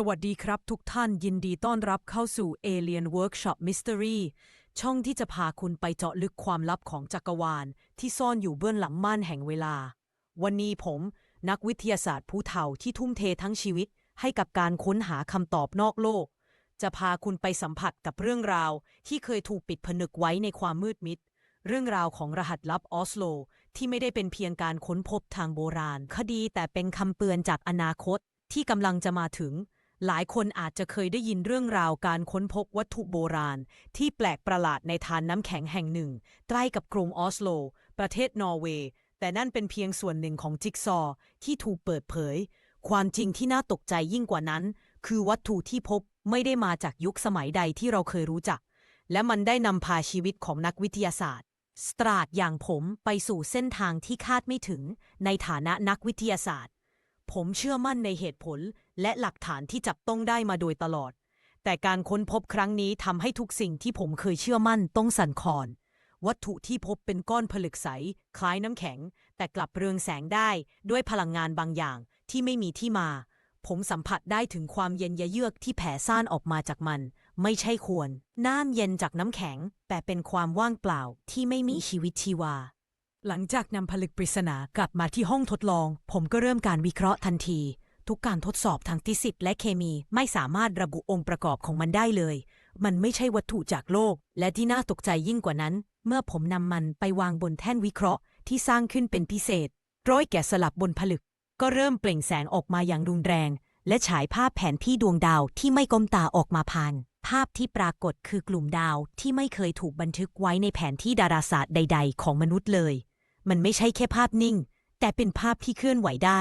สวัสดีครับทุกท่านยินดีต้อนรับเข้าสู่ Alien Workshop Mystery ช่องที่จะพาคุณไปเจาะลึกความลับของจักรวาล ที่ซ่อนอยู่เบื้องหลังม่านแห่งเวลา วันนี้ผม นักวิทยาศาสตร์ผู้เฒ่าที่ทุ่มเททั้งชีวิต ให้กับการค้นหาคำตอบนอกโลก จะพาคุณไปสัมผัสกับเรื่องราว ที่เคยถูกปิดผนึกไว้ในความมืดมิด เรื่องราวของรหัสลับออสโล ที่ไม่ได้เป็นเพียงการค้นพบทางโบราณ คดีแต่เป็นคำเตือนจากอนาคตที่กำลังจะมาถึง หลายคนอาจจะเคยได้ยินเรื่องราวการค้นพบวัตถุโบราณ ที่แปลกประหลาดในทานน้ำแข็งแห่งหนึ่ง ใกล้กับกรุงออสโล ประเทศนอร์เวย์ แต่นั่นเป็นเพียงส่วนหนึ่งของจิ๊กซอว์ที่ถูกเปิดเผย ความจริงที่น่าตกใจยิ่งกว่านั้น คือวัตถุที่พบไม่ได้มาจากยุคสมัยใดที่เราเคยรู้จัก และมันได้นำพาชีวิตของนักวิทยาศาสตร์ สตราดอย่างผมไปสู่เส้นทางที่คาดไม่ถึง ในฐานะนักวิทยาศาสตร์ ผมเชื่อมั่นในเหตุผล และหลักฐานที่จับต้องได้มาโดยตลอด แต่การค้นพบครั้งนี้ทำให้ทุกสิ่งที่ผมเคยเชื่อมั่นต้องสั่นคลอน วัตถุที่พบเป็นก้อนผลึกใส คล้ายน้ำแข็ง แต่กลับเรืองแสงได้ด้วยพลังงานบางอย่างที่ไม่มีที่มา ผมสัมผัสได้ถึงความเย็นยะเยือกที่แผ่ซ่านออกมาจากมัน ไม่ใช่ควร น้ำเย็นจากน้ำแข็ง แต่เป็นความว่างเปล่าที่ไม่มีชีวิตชีวาหลังจากนำผลึกปริศนากลับมาที่ห้องทดลอง ผมก็เริ่มการวิเคราะห์ทันที ทุกการทดสอบทางฟิสิกส์และเคมีไม่สามารถระบุองค์ประกอบของมันได้เลย มันไม่ใช่วัตถุจากโลก และที่น่าตกใจยิ่งกว่านั้น เมื่อผมนำมันไปวางบนแท่นวิเคราะห์ที่สร้างขึ้นเป็นพิเศษ ร้อยแกะสลักบนผลึก ก็เริ่มเปล่งแสงออกมาอย่างรุนแรง และฉายภาพแผนที่ดวงดาวที่ไม่ก้มตาออกมาผ่าน ภาพที่ปรากฏคือกลุ่มดาวที่ไม่เคยถูกบันทึกไว้ในแผนที่ดาราศาสตร์ใด ๆ ของมนุษย์เลย มันไม่ใช่แค่ภาพนิ่ง แต่เป็นภาพที่เคลื่อนไหวได้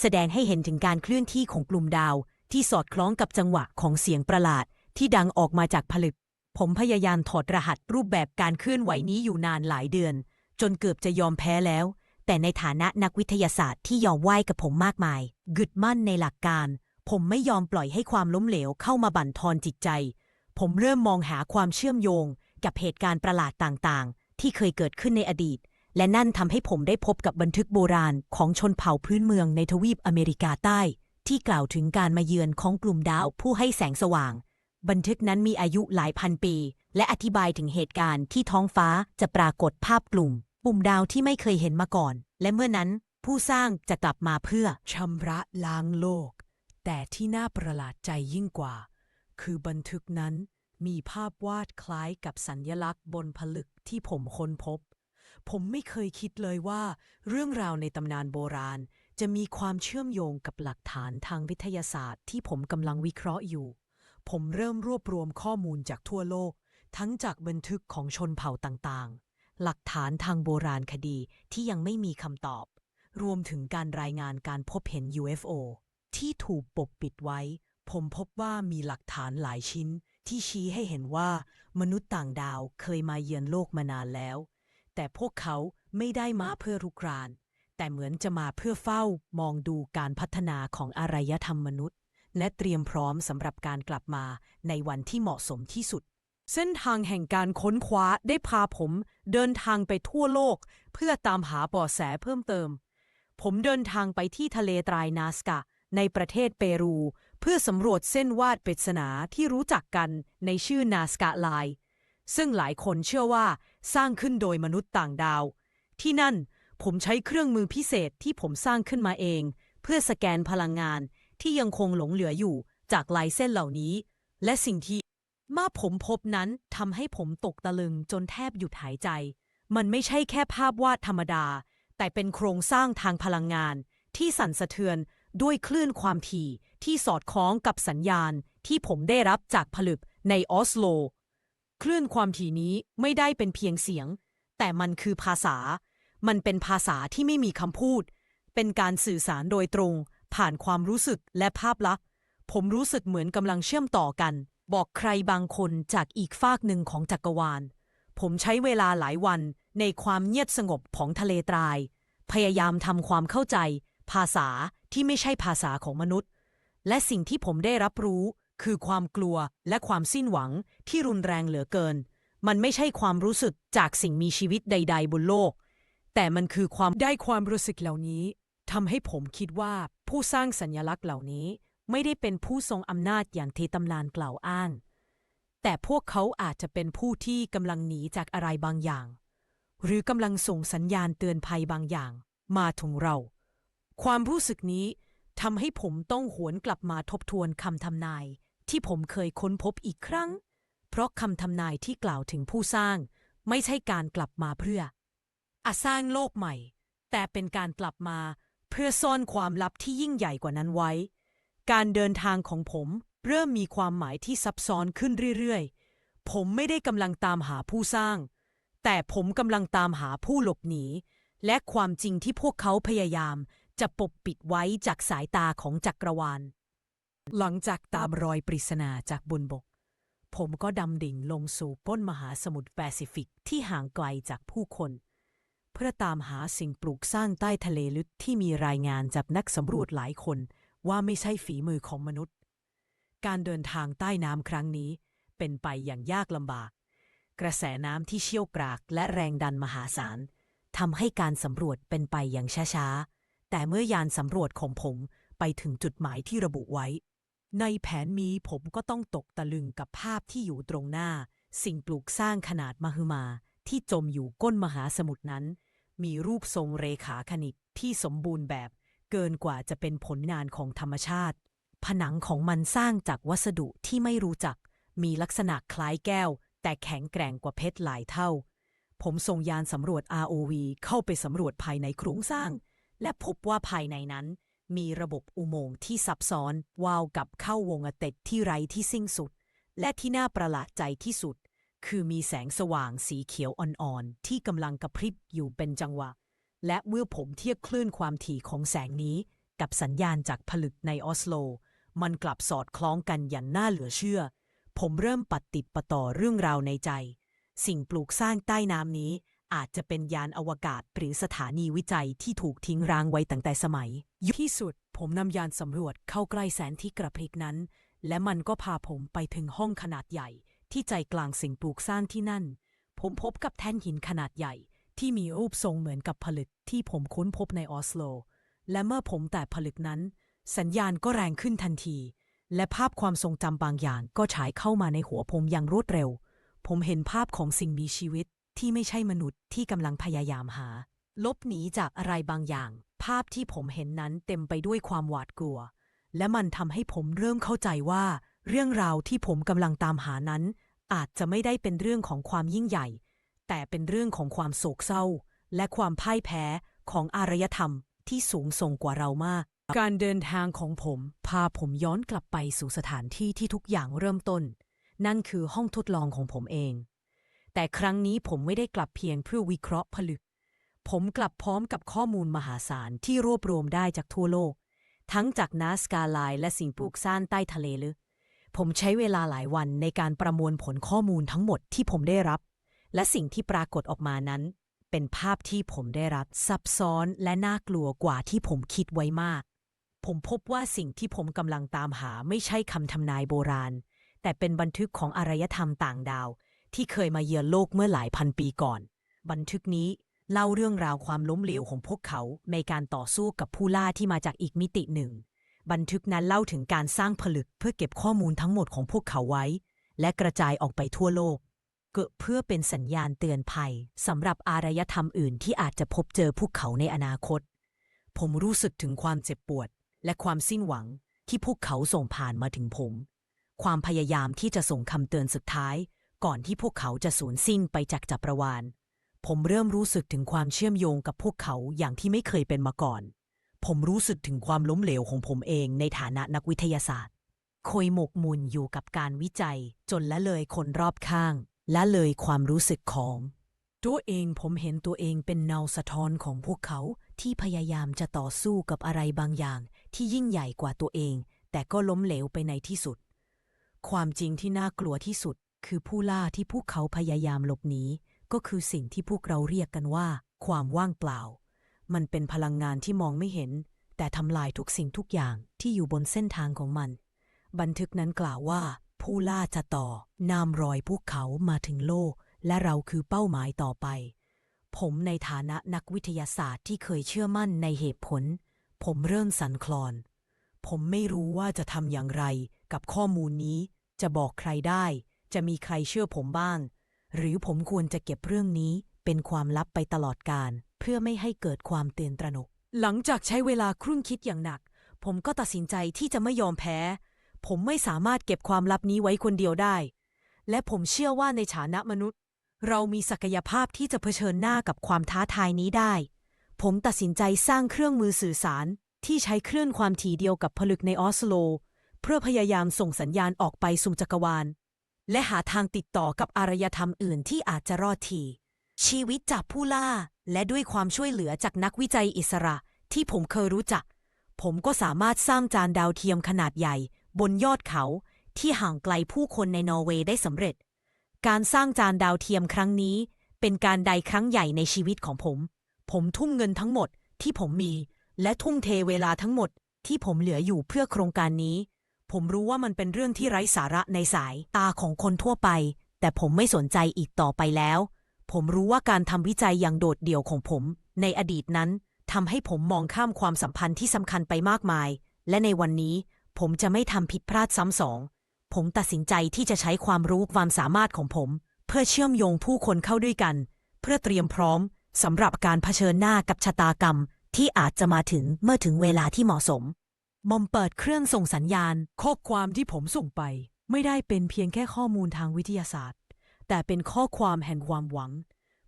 แสดงให้เห็นถึงการเคลื่อนที่ของกลุ่มดาว ที่สอดคล้องกับจังหวะของเสียงประหลาด ที่ดังออกมาจากผลึก ผมพยายามถอดรหัสรูปแบบการเคลื่อนไหวนี้อยู่นานหลายเดือน จนเกือบจะยอมแพ้แล้ว แต่ในฐานะนักวิทยาศาสตร์ที่ยอมไหวกับผมมากมาย กึดมั่นในหลักการ ผมไม่ยอมปล่อยให้ความล้มเหลวเข้ามาบั่นทอนจิตใจ ผมเริ่มมองหาความเชื่อมโยง กับเหตุการณ์ประหลาดต่างๆ ที่เคยเกิดขึ้นในอดีต และนั่นทำให้ผมได้พบกับบันทึกโบราณของชนเผ่าพื้นเมืองในทวีปอเมริกาใต้ ที่กล่าวถึงการมาเยือนของกลุ่มดาวผู้ให้แสงสว่าง บันทึกนั้นมีอายุหลายพันปี และอธิบายถึงเหตุการณ์ที่ท้องฟ้าจะปรากฏภาพกลุ่ม ปุ่มดาวที่ไม่เคยเห็นมาก่อน และเมื่อนั้นผู้สร้างจะกลับมาเพื่อชำระล้างโลก แต่ที่น่าประหลาดใจยิ่งกว่า คือบันทึกนั้นมีภาพวาดคล้ายกับสัญญลักษณ์บนผลึกที่ผมค้นพบ ผมไม่เคยคิดเลยว่า เรื่องราวในตำนานโบราณ จะมีความเชื่อมโยงกับหลักฐานทางวิทยาศาสตร์ ที่ผมกำลังวิเคราะห์อยู่ ผมเริ่มรวบรวมข้อมูลจากทั่วโลก ทั้งจากบันทึกของชนเผ่าต่างๆ หลักฐานทางโบราณคดีที่ยังไม่มีคำตอบ รวมถึงการรายงานการพบเห็น UFO ที่ถูกปกปิดไว้ ผมพบว่ามีหลักฐานหลายชิ้นที่ชี้ให้เห็นว่ามนุษย์ต่างดาวเคยมาเยือนโลกมานานแล้ว แต่พวกเขาไม่ได้มาเพื่อรุกราน แต่เหมือนจะมาเพื่อเฝ้ามองดูการพัฒนาของอารยธรรมมนุษย์ และเตรียมพร้อมสำหรับการกลับมาในวันที่เหมาะสมที่สุด เส้นทางแห่งการค้นคว้าได้พาผมเดินทางไปทั่วโลก เพื่อตามหาเบาะแสเพิ่มเติม ผมเดินทางไปที่ทะเลตรายนาสกาในประเทศเปรู เพื่อสำรวจเส้นวาดปริศนาที่รู้จักกันในชื่อนาสกาไลน์ซึ่งหลายคนเชื่อว่า สร้างขึ้นโดยมนุษย์ต่างดาว ที่นั่นผมใช้เครื่องมือพิเศษที่ผมสร้างขึ้นมาเอง เพื่อสแกนพลังงานที่ยังคงหลงเหลืออยู่จากลายเส้นเหล่านี้ และสิ่งที่มาผมพบนั้นทำให้ผมตกตะลึงจนแทบหยุดหายใจ มันไม่ใช่แค่ภาพวาดธรรมดา แต่เป็นโครงสร้างทางพลังงาน ที่สั่นสะเทือนด้วยคลื่นความถี่ที่สอดคล้องกับสัญญาณที่ผมได้รับจากผลึกในออสโล คลื่นความถี่นี้ไม่ได้เป็นเพียงเสียง แต่มันคือภาษา มันเป็นภาษาที่ไม่มีคำพูด เป็นการสื่อสารโดยตรง ผ่านความรู้สึกและภาพลักษณ์ ผมรู้สึกเหมือนกำลังเชื่อมต่อกัน บอกใครบางคนจากอีกฟากหนึ่งของจักรวาล ผมใช้เวลาหลายวันในความเงียบสงบของทะเลตราย พยายามทำความเข้าใจ ภาษาที่ไม่ใช่ภาษาของมนุษย์ และสิ่งที่ผมได้รับรู้ คือความกลัวและความสิ้นหวังที่รุนแรงเหลือเกิน มันไม่ใช่ความรู้สึกจากสิ่งมีชีวิตใด ๆ บนโลก แต่มันคือความได้ความรู้สึกเหล่านี้ทำให้ผมคิดว่าผู้สร้างสัญลักษณ์เหล่านี้ไม่ได้เป็นผู้ทรงอำนาจอย่างที่ตำนานกล่าวอ้าง แต่พวกเขาอาจจะเป็นผู้ที่กำลังหนีจากอะไรบางอย่าง หรือกำลังส่งสัญญาณเตือนภัยบางอย่าง มาถึงเรา ความรู้สึกนี้ทำให้ผมต้องหวนกลับมาทบทวนคำทำนาย ที่ผมเคยค้นพบอีกครั้ง เพราะคำทำนายที่กล่าวถึงผู้สร้าง ไม่ใช่การกลับมาเพื่ออาสร้างโลกใหม่ แต่เป็นการกลับมาเพื่อซ่อนความลับที่ยิ่งใหญ่กว่านั้นไว้ การเดินทางของผมเริ่มมีความหมายที่ซับซ้อนขึ้นเรื่อยๆ ผมไม่ได้กำลังตามหาผู้สร้าง แต่ผมกำลังตามหาผู้หลบหนี และความจริงที่พวกเขาพยายามจะปกปิดไว้จากสายตาของจักรวาล หลังจากตามรอยปริศนาจากบนบก ผมก็ดำดิ่งลงสู่ก้นมหาสมุทรแปซิฟิกที่ห่างไกลจากผู้คน เพื่อตามหาสิ่งปลูกสร้างใต้ทะเลลึกที่มีรายงานจากนักสำรวจหลายคนว่าไม่ใช่ฝีมือของมนุษย์ การเดินทางใต้น้ำครั้งนี้เป็นไปอย่างยากลำบาก กระแสน้ำที่เชี่ยวกรากและแรงดันมหาศาลทำให้การสำรวจเป็นไปอย่างช้าๆ แต่เมื่อยานสำรวจของผมไปถึงจุดหมายที่ระบุไว้ ในแผนมีผมก็ต้องตกตะลึงกับภาพที่อยู่ตรงหน้า สิ่งปลูกสร้างขนาดมหึมา ที่จมอยู่ก้นมหาสมุทรนั้น มีรูปทรงเรขาคณิตที่สมบูรณ์แบบ เกินกว่าจะเป็นผลงานของธรรมชาติ ผนังของมันสร้างจากวัสดุที่ไม่รู้จัก มีลักษณะคล้ายแก้ว แต่แข็งแกร่งกว่าเพชรหลายเท่า ผมส่งยานสำรวจ ROV เข้าไปสำรวจภายในโครงสร้าง และพบว่าภายในนั้น มีระบบอุโมงค์ที่ซับซ้อนวาวกับเข้าวงอเต็ดที่ไร้ที่สิ้นสุด และที่น่าประหลาดใจที่สุด คือมีแสงสว่างสีเขียวอ่อนๆ ที่กำลังกระพริบอยู่เป็นจังหวะ และเมื่อผมเทียบคลื่นความถี่ของแสงนี้ กับสัญญาณจากผลึกในออสโล มันกลับสอดคล้องกันอย่างน่าเหลือเชื่อ ผมเริ่มปัดติดปะต่อเรื่องราวในใจ สิ่งปลูกสร้างใต้น้ำนี้ อาจจะเป็นยานอวกาศหรือสถานีวิจัยที่ถูกทิ้งร้างไว้ตั้งแต่สมัย ยุคที่สุด ผมนำยานสำรวจเข้าใกล้แสนที่กระพริบนั้น และมันก็พาผมไปถึงห้องขนาดใหญ่ ที่ใจกลางสิ่งปลูกสร้างที่นั่น ผมพบกับแท่นหินขนาดใหญ่ ที่มีรูปทรงเหมือนกับผลึกที่ผมค้นพบในออสโล และเมื่อผมแตะผลึกนั้น สัญญาณก็แรงขึ้นทันที และภาพความทรงจำบางอย่างก็ฉายเข้ามาในหัวผมอย่างรวดเร็ว ผมเห็นภาพของสิ่งมีชีวิต ที่ไม่ใช่มนุษย์ที่กำลังพยายามหา ลบหนีจากอะไรบางอย่าง ภาพที่ผมเห็นนั้นเต็มไปด้วยความหวาดกลัว และมันทำให้ผมเริ่มเข้าใจว่า เรื่องราวที่ผมกำลังตามหานั้น อาจจะไม่ได้เป็นเรื่องของความยิ่งใหญ่ แต่เป็นเรื่องของความโศกเศร้า และความพ่ายแพ้ของอารยธรรมที่สูงส่งกว่าเรามาก การเดินทางของผมพาผมย้อนกลับไปสู่สถานที่ที่ทุกอย่างเริ่มต้น นั่นคือห้องทดลองของผมเอง แต่ครั้งนี้ผมไม่ได้กลับเพียงเพื่อวิเคราะห์ผลึก ผมกลับพร้อมกับข้อมูลมหาศาลที่รวบรวมได้จากทั่วโลก ทั้งจากนาสกาไลน์และสิ่งปลูกสร้างใต้ทะเลลึกผมใช้เวลาหลายวันในการประมวลผลข้อมูลทั้งหมดที่ผมได้รับ และสิ่งที่ปรากฏออกมานั้น เป็นภาพที่ผมได้รับซับซ้อนและน่ากลัวกว่าที่ผมคิดไว้มาก ผมพบว่าสิ่งที่ผมกำลังตามหาไม่ใช่คำทำนายโบราณ แต่เป็นบันทึกของอารยธรรมต่างดาว ที่เคยมาเยือนโลกเมื่อหลายพันปีก่อน บันทึกนี้เล่าเรื่องราวความล้มเหลวของพวกเขาในการต่อสู้กับผู้ล่าที่มาจากอีกมิติหนึ่ง บันทึกนั้นเล่าถึงการสร้างผลึกเพื่อเก็บข้อมูลทั้งหมดของพวกเขาไว้ และกระจายออกไปทั่วโลกเกิดเพื่อเป็นสัญญาณเตือนภัยสำหรับอารยธรรมอื่นที่อาจจะพบเจอพวกเขาในอนาคต ผมรู้สึกถึงความเจ็บปวด และความสิ้นหวังที่พวกเขาส่งผ่านมาถึงผม ความพยายามที่จะส่งคำเตือนสุดท้าย ก่อนที่พวกเขาจะสูญสิ้นไปจากจักรวาล ผมเริ่มรู้สึกถึงความเชื่อมโยงกับพวกเขาอย่างที่ไม่เคยเป็นมาก่อน ผมรู้สึกถึงความล้มเหลวของผมเองในฐานะนักวิทยาศาสตร์คอยหมกมุ่นอยู่กับการวิจัย จนละเลยคนรอบข้างและเลยความรู้สึกของ ตัวเองผมเห็นตัวเองเป็นเงาสะท้อนของพวกเขาที่พยายามจะต่อสู้กับอะไรบางอย่าง ที่ยิ่งใหญ่กว่าตัวเอง แต่ก็ล้มเหลวไปในที่สุด ความจริงที่น่ากลัวที่สุด คือผู้ล่าที่พวกเขาพยายามหลบหนีก็คือสิ่งที่พวกเราเรียกกันว่า ความว่างเปล่า มันเป็นพลังงานที่มองไม่เห็น แต่ทำลายทุกสิ่งทุกอย่างที่อยู่บนเส้นทางของมัน บันทึกนั้นกล่าวว่า ผู้ล่าจะต่อนามรอยพวกเขามาถึงโลก และเราคือเป้าหมายต่อไป ผมในฐานะนักวิทยาศาสตร์ที่เคยเชื่อมั่นในเหตุผล ผมเริ่มสั่นคลอน ผมไม่รู้ว่าจะทำอย่างไร กับข้อมูลนี้จะบอกใครได้ จะมีใครเชื่อผมบ้าง หรือผมควรจะเก็บเรื่องนี้เป็นความลับไปตลอดกาลเพื่อไม่ให้เกิดความเตื่นตระหนก หลังจากใช้เวลาครุ่นคิดอย่างหนัก ผมก็ตัดสินใจที่จะไม่ยอมแพ้ ผมไม่สามารถเก็บความลับนี้ไว้คนเดียวได้ และผมเชื่อว่าในฐานะมนุษย์ เรามีศักยภาพที่จะเผชิญหน้ากับความท้าทายนี้ได้ ผมตัดสินใจสร้างเครื่องมือสื่อสารที่ใช้คลื่นความถี่เดียวกับผลึกในออสโล เพื่อพยายามส่งสัญญาณออกไปสู่จักรวาล และหาทางติดต่อกับอารยธรรมอื่นที่อาจจะรอดที ชีวิตจากผู้ล่า และด้วยความช่วยเหลือจากนักวิจัยอิสระที่ผมเคยรู้จัก ผมก็สามารถสร้างจานดาวเทียมขนาดใหญ่ บนยอดเขาที่ห่างไกลผู้คนในนอร์เวย์ได้สำเร็จ การสร้างจานดาวเทียมครั้งนี้ เป็นการใดครั้งใหญ่ในชีวิตของผม ผมทุ่มเงินทั้งหมดที่ผมมี และทุ่มเทเวลาทั้งหมดที่ผมเหลืออยู่เพื่อโครงการนี้ ผมรู้ว่ามันเป็นเรื่องที่ไร้สาระในสายตาของคนทั่วไป แต่ผมไม่สนใจอีกต่อไปแล้ว ผมรู้ว่าการทำวิจัยอย่างโดดเดี่ยวของผม ในอดีตนั้นทำให้ผมมองข้ามความสัมพันธ์ที่สำคัญไปมากมาย และในวันนี้ ผมจะไม่ทำผิดพลาดซ้ำสอง ผมตัดสินใจที่จะใช้ความรู้ความสามารถของผม เพื่อเชื่อมโยงผู้คนเข้าด้วยกัน เพื่อเตรียมพร้อมสำหรับการเผชิญหน้ากับชะตากรรม ที่อาจจะมาถึงเมื่อถึงเวลาที่เหมาะสม มอมเปิดเครื่องส่งสัญญาณ ข้อความที่ผมส่งไป ไม่ได้เป็นเพียงแค่ข้อมูลทางวิทยาศาสตร์ แต่เป็นข้อความแห่งความหวัง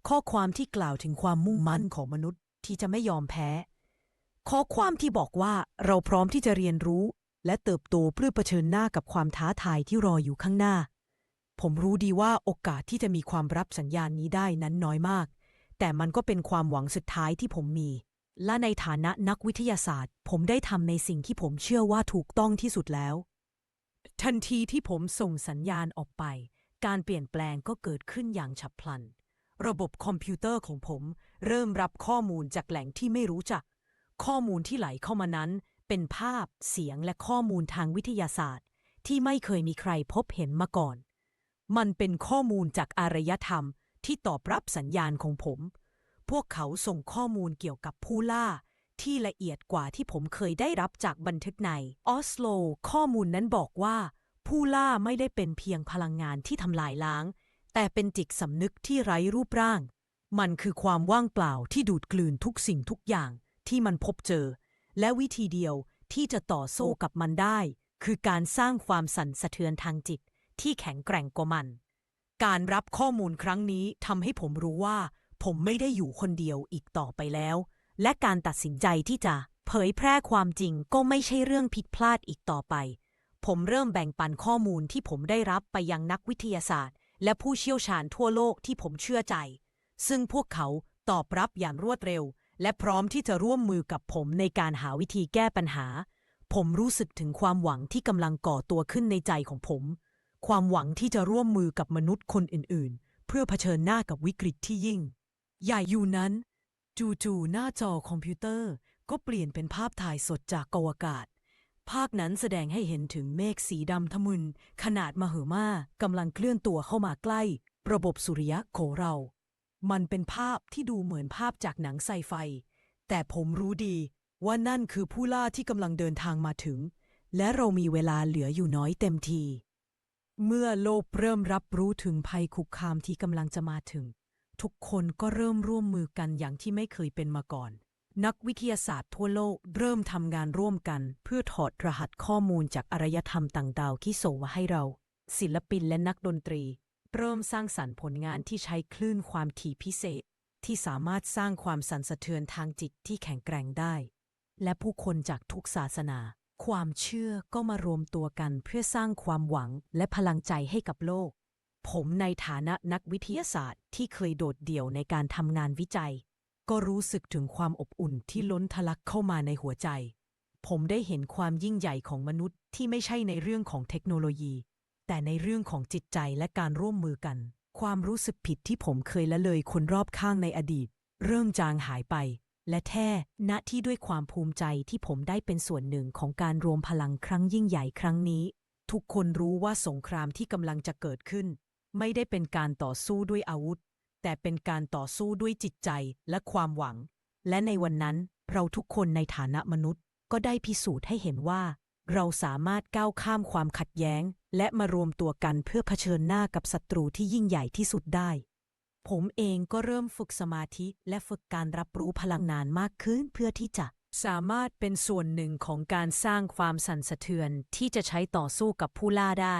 ข้อความที่กล่าวถึงความมุ่งมั่นของมนุษย์ที่จะไม่ยอมแพ้ ข้อความที่บอกว่าเราพร้อมที่จะเรียนรู้ และเติบโตเพื่อเผชิญหน้ากับความท้าทายที่รออยู่ข้างหน้า ผมรู้ดีว่าโอกาสที่จะมีความรับสัญญาณนี้ได้นั้นน้อยมาก แต่มันก็เป็นความหวังสุดท้ายที่ผมมี และในฐานะนักวิทยาศาสตร์ ผมได้ทำในสิ่งที่ผมเชื่อว่าถูกต้องที่สุดแล้ว ทันทีที่ผมส่งสัญญาณออกไป การเปลี่ยนแปลงก็เกิดขึ้นอย่างฉับพลัน ระบบคอมพิวเตอร์ของผม เริ่มรับข้อมูลจากแหล่งที่ไม่รู้จัก ข้อมูลที่ไหลเข้ามานั้น เป็นภาพ เสียงและข้อมูลทางวิทยาศาสตร์ ที่ไม่เคยมีใครพบเห็นมาก่อน มันเป็นข้อมูลจากอารยธรรมที่ตอบรับสัญญาณของผม พวกเขาส่งข้อมูลเกี่ยวกับผู้ล่า ที่ละเอียดกว่าที่ผมเคยได้รับจากบันทึกในออสโล ข้อมูลนั้นบอกว่า ผู้ล่าไม่ได้เป็นเพียงพลังงานที่ทำลายล้าง แต่เป็นจิตสำนึกที่ไร้รูปร่าง มันคือความว่างเปล่าที่ดูดกลืนทุกสิ่งทุกอย่างที่มันพบเจอ และวิธีเดียวที่จะต่อโซ่กับมันได้ คือการสร้างความสั่นสะเทือนทางจิตที่แข็งแกร่งกว่ามัน การรับข้อมูลครั้งนี้ทำให้ผมรู้ว่า ผมไม่ได้อยู่คนเดียวอีกต่อไปแล้ว และการตัดสินใจที่จะเผยแพร่ความจริงก็ไม่ใช่เรื่องผิดพลาดอีกต่อไป ผมเริ่มแบ่งปันข้อมูลที่ผมได้รับไปยังนักวิทยาศาสตร์ และผู้เชี่ยวชาญทั่วโลกที่ผมเชื่อใจ ซึ่งพวกเขาตอบรับอย่างรวดเร็ว และพร้อมที่จะร่วมมือกับผมในการหาวิธีแก้ปัญหา ผมรู้สึกถึงความหวังที่กำลังก่อตัวขึ้นในใจของผม ความหวังที่จะร่วมมือกับมนุษย์คนอื่น ๆ เพื่อเผชิญหน้ากับวิกฤตที่ยิ่ง ใหญ่อยู่นั้น จู่ๆหน้าจอคอมพิวเตอร์ก็เปลี่ยนเป็นภาพถ่ายสดจากอวกาศ ภาพนั้นแสดงให้เห็นถึงเมฆสีดำทะมึน ขนาดมหึมากำลังเคลื่อนตัวเข้ามาใกล้ ระบบสุริยะของเรา มันเป็นภาพที่ดูเหมือนภาพจากหนังไซไฟ แต่ผมรู้ดีว่านั่นคือผู้ล่าที่กำลังเดินทางมาถึง และเรามีเวลาเหลืออยู่น้อยเต็มที เมื่อโลกเริ่มรับรู้ถึงภัยคุกคามที่กำลังจะมาถึง ทุกคนก็เริ่มร่วมมือกันอย่างที่ไม่เคยเป็นมาก่อน นักวิทยาศาสตร์ทั่วโลกเริ่มทำงานร่วมกัน เพื่อถอดรหัสข้อมูลจากอารยธรรมต่างดาวที่ส่งมาให้เรา ศิลปินและนักดนตรี เริ่มสร้างสรรค์ผลงานที่ใช้คลื่นความถี่พิเศษ ที่สามารถสร้างความสั่นสะเทือนทางจิตที่แข็งแกร่งได้ และผู้คนจากทุกศาสนา ความเชื่อก็มารวมตัวกันเพื่อสร้างความหวังและพลังใจให้กับโลก ผมในฐานะนักวิทยาศาสตร์ที่เคยโดดเดี่ยวในการทำงานวิจัย ก็รู้สึกถึงความอบอุ่นที่ล้นทะลักเข้ามาในหัวใจ ผมได้เห็นความยิ่งใหญ่ของมนุษย์ที่ไม่ใช่ในเรื่องของเทคโนโลยี แต่ในเรื่องของจิตใจและการร่วมมือกัน ความรู้สึกผิดที่ผมเคยละเลยคนรอบข้างในอดีต เริ่มจางหายไป และแท้ณที่ด้วยความภูมิใจที่ผมได้เป็นส่วนหนึ่งของการรวมพลังครั้งยิ่งใหญ่ครั้งนี้ ทุกคนรู้ว่าสงครามที่กำลังจะเกิดขึ้น ไม่ได้เป็นการต่อสู้ด้วยอาวุธ แต่เป็นการต่อสู้ด้วยจิตใจและความหวัง และในวันนั้นเราทุกคนในฐานะมนุษย์ ก็ได้พิสูจน์ให้เห็นว่า เราสามารถก้าวข้ามความขัดแย้ง และมารวมตัวกันเพื่อเผชิญหน้ากับศัตรูที่ยิ่งใหญ่ที่สุดได้ ผมเองก็เริ่มฝึกสมาธิและฝึกการรับรู้พลังงานมากขึ้นเพื่อที่จะสามารถเป็นส่วนหนึ่งของการสร้างความสั่นสะเทือนที่จะใช้ต่อสู้กับผู้ล่าได้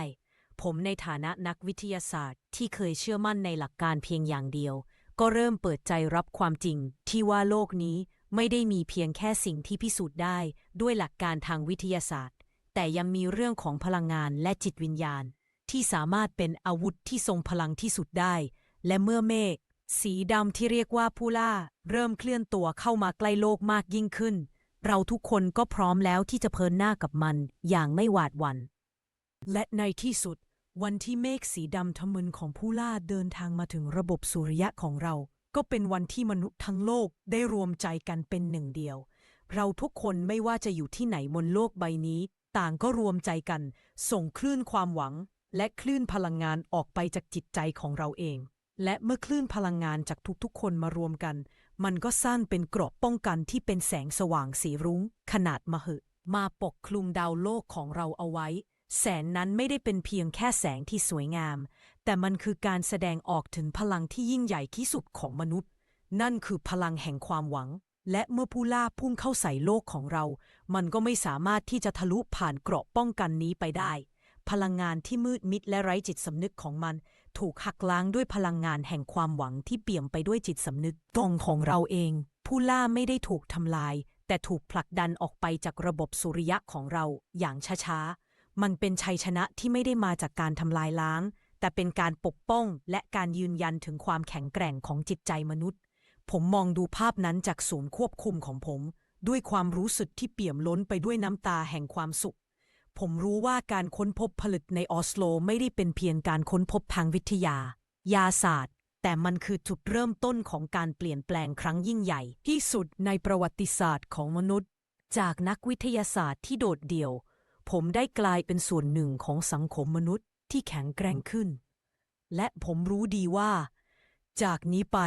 ผมในฐานะนักวิทยาศาสตร์ ที่เคยเชื่อมั่นในหลักการเพียงอย่างเดียว ก็เริ่มเปิดใจรับความจริง ที่ว่าโลกนี้ไม่ได้มีเพียงแค่สิ่งที่พิสูจน์ได้ ด้วยหลักการทางวิทยาศาสตร์ แต่ยังมีเรื่องของพลังงานและจิตวิญญาณ ที่สามารถเป็นอาวุธที่ทรงพลังที่สุดได้ และเมื่อเมฆสีดำที่เรียกว่าผู้ล่า เริ่มเคลื่อนตัวเข้ามาใกล้โลกมากยิ่งขึ้น เราทุกคนก็พร้อมแล้วที่จะเพินหน้ากับมันอย่างไม่หวาดหวัน่นและในที่สุด วันที่เมฆสีดำทะมึนของผู้ล่าเดินทางมาถึงระบบสุริยะของเรา ก็เป็นวันที่มนุษย์ทั้งโลกได้รวมใจกันเป็นหนึ่งเดียว เราทุกคนไม่ว่าจะอยู่ที่ไหนบนโลกใบนี้ ต่างก็รวมใจกัน ส่งคลื่นความหวัง และคลื่นพลังงานออกไปจากจิตใจของเราเอง และเมื่อคลื่นพลังงานจากทุกๆ คนมารวมกัน มันก็สร้างเป็นกราะป้องกันที่เป็นแสงสว่างสีรุ้ง ขนาดมหึมาปกคลุมดาวโลกของเราเอาไว้ แสงนั้นไม่ได้เป็นเพียงแค่แสงที่สวยงาม แต่มันคือการแสดงออกถึงพลังที่ยิ่งใหญ่ที่สุดของมนุษย์ นั่นคือพลังแห่งความหวัง และเมื่อผู้ล่าพุ่งเข้าใส่โลกของเรา มันก็ไม่สามารถที่จะทะลุผ่านเกราะป้องกันนี้ไปได้ พลังงานที่มืดมิดและไร้จิตสำนึกของมัน ถูกหักล้างด้วยพลังงานแห่งความหวังที่เปี่ยมไปด้วยจิตสำนึกตรงของเราเอง ผู้ล่าไม่ได้ถูกทำลาย แต่ถูกผลักดันออกไปจากระบบสุริยะของเราอย่างช้าๆ มันเป็นชัยชนะที่ไม่ได้มาจากการทำลายล้าง แต่เป็นการปกป้องและการยืนยันถึงความแข็งแกร่งของจิตใจมนุษย์ ผมมองดูภาพนั้นจากศูนย์ควบคุมของผม ด้วยความรู้สึกที่เปี่ยมล้นไปด้วยน้ำตาแห่งความสุข ผมรู้ว่าการค้นพบผลึกในออสโลไม่ได้เป็นเพียงการค้นพบทางวิทยา ยาศาสตร์ แต่มันคือจุดเริ่มต้นของการเปลี่ยนแปลงครั้งยิ่งใหญ่ ที่สุดในประวัติศาสตร์ของมนุษย์ จากนักวิทยาศาสตร์ที่โดดเดี่ยว ผมได้กลายเป็นส่วนหนึ่งของสังคมมนุษย์ที่แข็งแกร่งขึ้น และผมรู้ดีว่า จากนี้ไป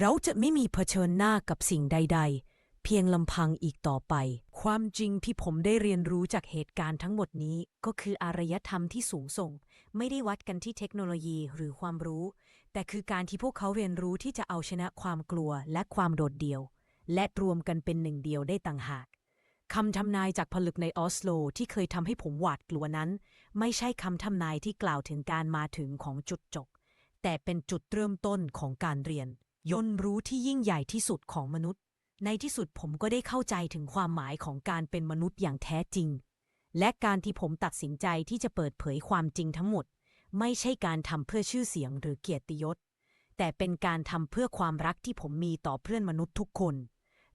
เราจะไม่มีเผชิญหน้ากับสิ่งใด ๆ เพียงลำพังอีกต่อไป ความจริงที่ผมได้เรียนรู้จากเหตุการณ์ทั้งหมดนี้ก็คืออารยธรรมที่สูงส่ง ไม่ได้วัดกันที่เทคโนโลยีหรือความรู้ แต่คือการที่พวกเขาเรียนรู้ที่จะเอาชนะความกลัวและความโดดเดี่ยว และรวมกันเป็นหนึ่งเดียวได้ต่างหาก คำทำนายจากผลึกในออสโลที่เคยทำให้ผมหวาดกลัวนั้น ไม่ใช่คำทำนายที่กล่าวถึงการมาถึงของจุดจบแต่เป็นจุดเริ่มต้นของการเรียน ยนรู้ที่ยิ่งใหญ่ที่สุดของมนุษย์ ในที่สุดผมก็ได้เข้าใจถึงความหมายของการเป็นมนุษย์อย่างแท้จริง และการที่ผมตัดสินใจที่จะเปิดเผยความจริงทั้งหมด ไม่ใช่การทำเพื่อชื่อเสียงหรือเกียรติยศ แต่เป็นการทำเพื่อความรักที่ผมมีต่อเพื่อนมนุษย์ทุกคน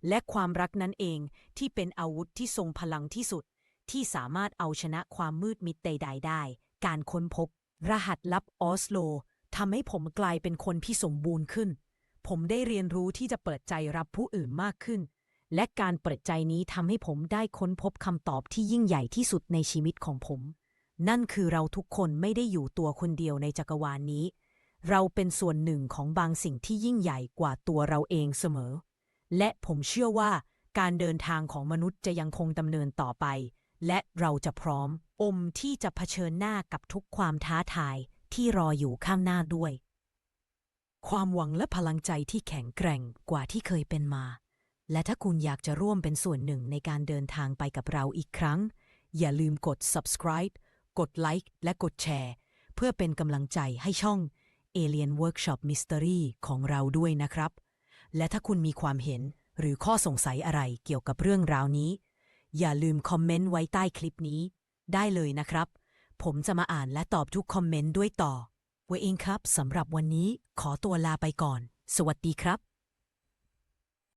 และความรักนั้นเองที่เป็นอาวุธที่ทรงพลังที่สุด ที่สามารถเอาชนะความมืดมิดใด ๆ ได้ การค้นพบ รหัสลับออสโลทำให้ผมกลายเป็นคนที่สมบูรณ์ขึ้น ผมได้เรียนรู้ที่จะเปิดใจรับผู้อื่นมากขึ้น และการเปิดใจนี้ทำให้ผมได้ค้นพบคำตอบที่ยิ่งใหญ่ที่สุดในชีวิตของผม นั่นคือเราทุกคนไม่ได้อยู่ตัวคนเดียวในจักรวาลนี้ เราเป็นส่วนหนึ่งของบางสิ่งที่ยิ่งใหญ่กว่าตัวเราเองเสมอ และผมเชื่อว่าการเดินทางของมนุษย์จะยังคงดำเนินต่อไป และเราจะพร้อม อมที่จะเผชิญหน้ากับทุกความท้าทายที่รออยู่ข้างหน้าด้วย ความหวังและพลังใจที่แข็งแกร่งกว่าที่เคยเป็นมา และถ้าคุณอยากจะร่วมเป็นส่วนหนึ่งในการเดินทางไปกับเราอีกครั้ง อย่าลืมกด subscribe กดไลค์และกดแชร์ เพื่อเป็นกำลังใจให้ช่อง Alien Workshop Mystery ของเราด้วยนะครับ และถ้าคุณมีความเห็นหรือข้อสงสัยอะไรเกี่ยวกับเรื่องราวนี้ อย่าลืมคอมเมนต์ไว้ใต้คลิปนี้ ได้เลยนะครับ ผมจะมาอ่านและตอบทุกคอมเมนต์ด้วยต่อไว้เองครับสำหรับวันนี้ขอตัวลาไปก่อน สวัสดีครับ